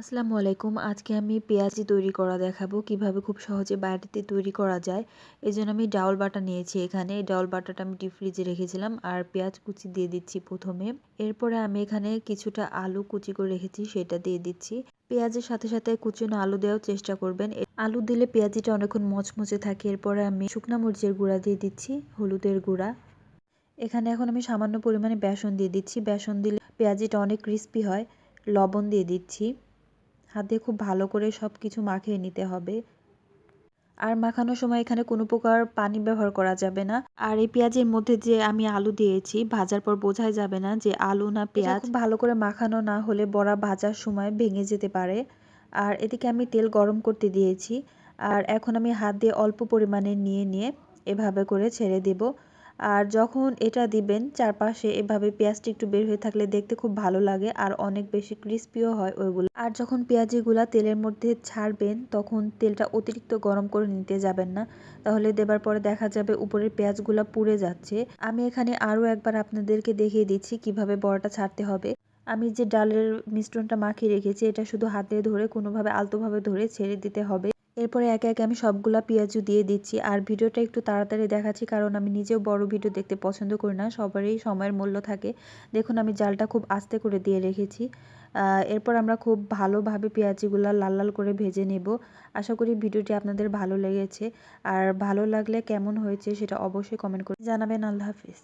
আসসালামু আলাইকুম। আজকে আমি পেঁয়াজি তৈরি করা দেখাবো, কীভাবে খুব সহজে বাড়িতে তৈরি করা যায়। এই জন্য আমি ডাউল বাটা নিয়েছি এখানে। এই ডাউল বাটাটা আমি ডিপ ফ্রিজে রেখেছিলাম আর পেঁয়াজ কুচি দিয়ে দিচ্ছি প্রথমে। এরপরে আমি এখানে কিছুটা আলু কুচি করে রেখেছি, সেটা দিয়ে দিচ্ছি। পেঁয়াজের সাথে সাথে কুচনো আলু দেওয়ার চেষ্টা করবেন। আলু দিলে পেঁয়াজিটা অনেকক্ষণ মচমচে থাকে। এরপরে আমি শুকনা মরিচের গুঁড়া দিয়ে দিচ্ছি, হলুদের গুঁড়া। এখানে এখন আমি সামান্য পরিমাণে বেসন দিয়ে দিচ্ছি। বেসন দিলে পেঁয়াজিটা অনেক ক্রিস্পি হয়। লবণ দিয়ে দিচ্ছি। হাত দিয়ে খুব ভালো করে সব কিছু মাখিয়ে নিতে হবে। আর মাখানোর সময় এখানে কোনো প্রকার পানি ব্যবহার করা যাবে না। আর এই পেঁয়াজের মধ্যে যে আমি আলু দিয়েছি ভাজার পর বোঝাই যাবে না যে আলু না পেঁয়াজ ভালো করে মাখানো না হলে বড়া ভাজার সময় ভেঙে যেতে পারে। আর এদিকে আমি তেল গরম করতে দিয়েছি। আর এখন আমি হাত দিয়ে অল্প পরিমাণে নিয়ে নিয়ে এভাবে করে ছেড়ে দেব। আর যখন এটা দিবেন চারপাশে এভাবে পেঁয়াজটি একটু বের হয়ে থাকলে দেখতে খুব ভালো লাগে আর অনেক বেশি ক্রিস্পিও হয় ওইগুলো। আর যখন পেঁয়াজিগুলা তেলের মধ্যে ছাড়বেন, তখন তেলটা অতিরিক্ত গরম করে নিতে যাবেন না। তাহলে দেবার পরে দেখা যাবে উপরের পেঁয়াজগুলা পুড়ে যাচ্ছে। আমি এখানে আরও একবার আপনাদেরকে দেখিয়ে দিচ্ছি কীভাবে বড়াটা ছাড়তে হবে। আমি যে ডালের মিশ্রণটা মাখিয়ে রেখেছি, এটা শুধু হাতে ধরে কোনোভাবে আলতোভাবে ধরে ছেড়ে দিতে হবে। এরপরে একে একে আমি সবগুলা পেঁয়াজু দিয়ে দিচ্ছি। আর ভিডিওটা একটু তাড়াতাড়ি দেখাচ্ছি, কারণ আমি নিজেও বড় ভিডিও দেখতে পছন্দ করি না, সবারই সময়ের মূল্য থাকে। দেখুন, আমি জালটা খুব আস্তে করে দিয়ে রেখেছি। এরপর আমরা খুব ভালোভাবে পেঁয়াজিগুলা লাল লাল করে ভেজে নেব। আশা করি ভিডিওটি আপনাদের ভালো লেগেছে। আর ভালো লাগলে কেমন হয়েছে সেটা অবশ্যই কমেন্ট করে জানাবেন। আল্লাহ হাফিজ।